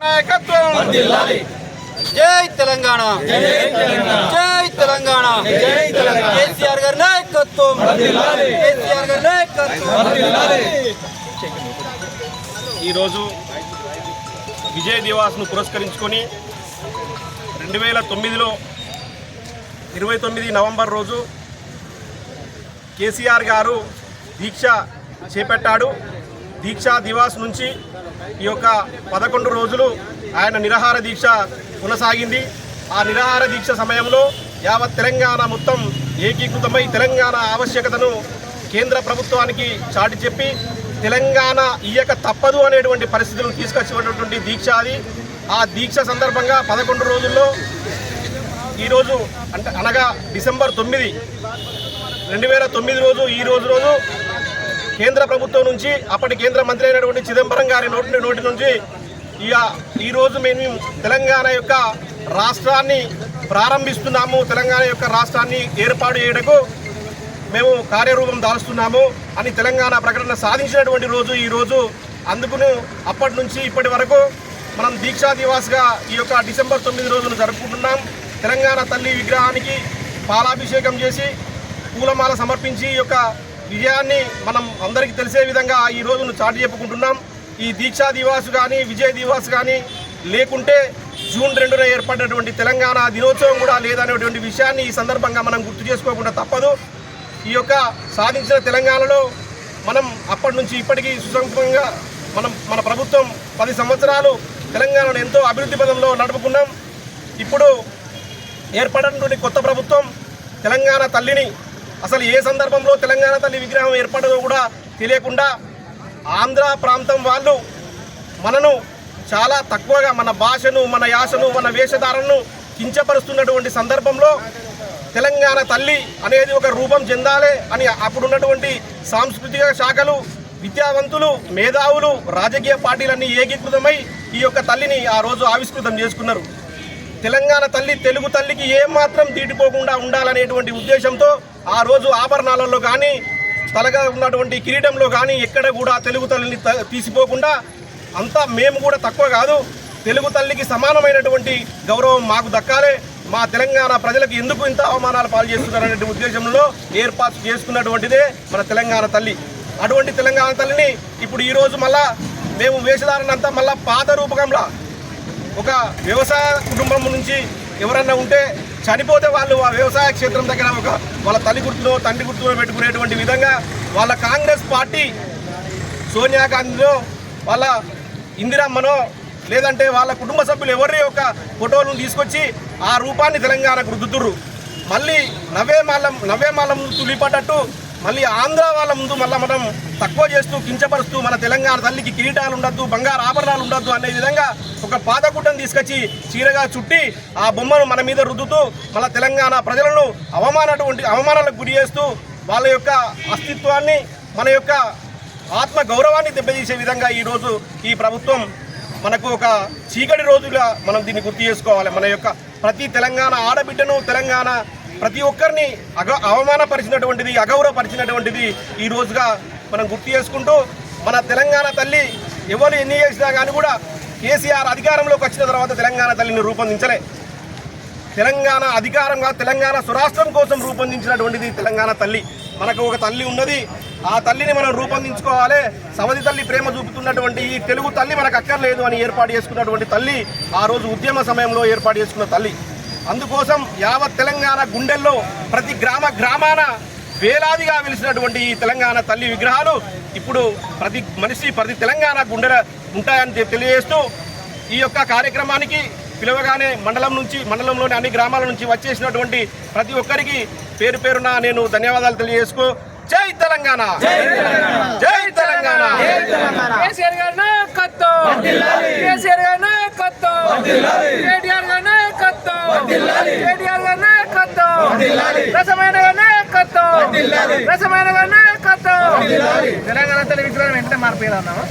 నాయకత్వం. జై తెలంగాణ. జై తెలంగాణ. కేసీఆర్ గారి నాయకత్వం. కేసీఆర్ గారి నాయకత్వం. ఈరోజు విజయ్ దివాస్ను పురస్కరించుకొని రెండు వేల తొమ్మిదిలో ఇరవై తొమ్మిది నవంబర్ రోజు కేసీఆర్ గారు దీక్ష చేపట్టాడు. దీక్షా దివాస్ నుంచి ఈ యొక్క పదకొండు రోజులు ఆయన నిరాహార దీక్ష కొనసాగింది. ఆ నిరాహార దీక్ష సమయంలో యావత్ తెలంగాణ మొత్తం ఏకీకృతమై తెలంగాణ ఆవశ్యకతను కేంద్ర ప్రభుత్వానికి చాటి చెప్పి తెలంగాణ ఇయ్యక తప్పదు అనేటువంటి పరిస్థితులను తీసుకొచ్చినటువంటి దీక్ష అది. ఆ దీక్ష సందర్భంగా పదకొండు రోజుల్లో ఈరోజు అంటే అనగా డిసెంబర్ తొమ్మిది రెండు వేల తొమ్మిది రోజు ఈ రోజు రోజు కేంద్ర ప్రభుత్వం నుంచి అప్పటి కేంద్ర మంత్రి అయినటువంటి చిదంబరం గారి నోటి నోటి నుంచి ఇక ఈరోజు మేము తెలంగాణ యొక్క రాష్ట్రాన్ని ప్రారంభిస్తున్నాము. తెలంగాణ యొక్క రాష్ట్రాన్ని ఏర్పాటు చేయడకు మేము కార్యరూపం దాల్స్తున్నాము. అని తెలంగాణ ప్రకటన సాధించినటువంటి రోజు ఈరోజు అందుకును అప్పటి నుంచి ఇప్పటి వరకు మనం దీక్షా దివాస్గా ఈ యొక్క డిసెంబర్ తొమ్మిది రోజును జరుపుకుంటున్నాం. తెలంగాణ తల్లి విగ్రహానికి పాలాభిషేకం చేసి పూలమాల సమర్పించి ఈ యొక్క విజయాన్ని మనం అందరికీ తెలిసే విధంగా ఈ రోజును చాటి చెప్పుకుంటున్నాం. ఈ దీక్షా దివాస్ కానీ విజయ దివాస్ కానీ లేకుంటే జూన్ రెండున ఏర్పడినటువంటి తెలంగాణ దినోత్సవం కూడా లేదనేటువంటి విషయాన్ని ఈ సందర్భంగా మనం గుర్తు చేసుకోకుండా తప్పదు. ఈ యొక్క సాధించిన తెలంగాణలో మనం అప్పటి నుంచి ఇప్పటికీ సుసంపంగా మనం మన ప్రభుత్వం పది సంవత్సరాలు తెలంగాణను ఎంతో అభివృద్ధి పదంలో నడుపుకున్నాం. ఇప్పుడు ఏర్పడినటువంటి కొత్త ప్రభుత్వం తెలంగాణ తల్లిని అసలు ఏ సందర్భంలో తెలంగాణ తల్లి విగ్రహం ఏర్పడదో కూడా తెలియకుండా ఆంధ్ర ప్రాంతం వాళ్ళు మనను చాలా తక్కువగా మన భాషను మన యాసను మన వేషధారణను కించపరుస్తున్నటువంటి సందర్భంలో తెలంగాణ తల్లి అనేది ఒక రూపం చెందాలి అని అప్పుడున్నటువంటి సాంస్కృతిక శాఖలు విద్యావంతులు మేధావులు రాజకీయ పార్టీలన్నీ ఏకీకృతమై ఈ యొక్క తల్లిని ఆ రోజు ఆవిష్కృతం చేసుకున్నారు. తెలంగాణ తల్లి తెలుగు తల్లికి ఏమాత్రం తీటిపోకుండా ఉండాలనేటువంటి ఉద్దేశంతో ఆ రోజు ఆభరణాలలో కానీ తలగా ఉన్నటువంటి కిరీటంలో కానీ ఎక్కడ కూడా తెలుగు తల్లిని త- తీసిపోకుండా అంతా మేము కూడా తక్కువ కాదు తెలుగు తల్లికి సమానమైనటువంటి గౌరవం మాకు దక్కాలి. మా తెలంగాణ ప్రజలకు ఎందుకు ఇంత అవమానాలు పాలు చేస్తున్నారనే ఉద్దేశంలో ఏర్పాటు చేసుకున్నటువంటిదే మన తెలంగాణ తల్లి. అటువంటి తెలంగాణ తల్లిని ఇప్పుడు ఈరోజు మళ్ళా మేము వేషధారణంతా మళ్ళా పాత రూపకంలో ఒక వ్యవసాయ కుటుంబం నుంచి ఎవరన్నా ఉంటే చనిపోతే వాళ్ళు ఆ వ్యవసాయ క్షేత్రం దగ్గర ఒక వాళ్ళ తల్లి గుర్తులో తండ్రి గుర్తులో పెట్టుకునేటువంటి విధంగా వాళ్ళ కాంగ్రెస్ పార్టీ సోనియా గాంధీనో వాళ్ళ ఇందిరమ్మనో లేదంటే వాళ్ళ కుటుంబ సభ్యులు ఎవరి యొక్క ఫోటోలను తీసుకొచ్చి ఆ రూపాన్ని తెలంగాణకు రుద్దుతుర్రు. మళ్ళీ నవ్వే మాలం నవ్వే మాలం తులిపడ్డట్టు మళ్ళీ ఆంధ్ర వాళ్ళ ముందు మళ్ళీ మనం తక్కువ చేస్తూ కించపరుస్తూ మన తెలంగాణ తల్లికి కిరీటాలు ఉండద్దు బంగారు ఆభరణాలు ఉండద్దు అనే విధంగా ఒక పాదగుట్టను తీసుకొచ్చి చీరగా చుట్టి ఆ బొమ్మను మన మీద రుద్దుతూ మన తెలంగాణ ప్రజలను అవమానటువంటి అవమానాలకు గురి చేస్తూ వాళ్ళ యొక్క అస్తిత్వాన్ని మన యొక్క ఆత్మ గౌరవాన్ని దెబ్బతీసే విధంగా ఈరోజు ఈ ప్రభుత్వం మనకు ఒక చీకటి రోజుగా మనం దీన్ని గుర్తు చేసుకోవాలి. మన యొక్క ప్రతి తెలంగాణ ఆడబిడ్డను తెలంగాణ ప్రతి ఒక్కరిని అగ అవమానపరిచినటువంటిది అగౌరవపరిచినటువంటిది ఈ రోజుగా మనం గుర్తు చేసుకుంటూ మన తెలంగాణ తల్లి ఎవరు ఎన్ని చేసినా కానీ కూడా కేసీఆర్ అధికారంలోకి వచ్చిన తర్వాత తెలంగాణ తల్లిని రూపొందించలే. తెలంగాణ అధికారంగా తెలంగాణ స్వరాష్ట్రం కోసం రూపొందించినటువంటిది తెలంగాణ తల్లి. మనకు ఒక తల్లి ఉన్నది ఆ తల్లిని మనం రూపొందించుకోవాలి. సవతి తల్లి ప్రేమ చూపుతున్నటువంటి ఈ తెలుగు తల్లి మనకు అక్కర్లేదు అని ఏర్పాటు చేసుకున్నటువంటి తల్లి ఆ రోజు ఉద్యమ సమయంలో ఏర్పాటు చేసుకున్న తల్లి. అందుకోసం యావత్ తెలంగాణ గుండెల్లో ప్రతి గ్రామ గ్రామాన వేలాదిగా వెలిసినటువంటి ఈ తెలంగాణ తల్లి విగ్రహాలు ఇప్పుడు ప్రతి మనిషి ప్రతి తెలంగాణ గుండెల ఉంటాయని తెలియజేస్తూ ఈ యొక్క కార్యక్రమానికి పిలవగానే మండలం నుంచి మండలంలోని అన్ని గ్రామాల నుంచి వచ్చేసినటువంటి ప్రతి ఒక్కరికి పేరు పేరున నేను ధన్యవాదాలు తెలియజేసుకో జై తెలంగాణ! జై తెలంగాణ! కేసీఆర్ గారి నాయకత్వం! కేసీఆర్ గారి నాయకత్వం కేటీఆర్ గారి నాయకత్వం కేటీఆర్ గారి నాయకత్వం రసమైన నాయకత్వం. రసమైన నాయకత్వం. తెలంగాణ తల్లి విగ్రహం వెంటనే మార్పేదన్నాము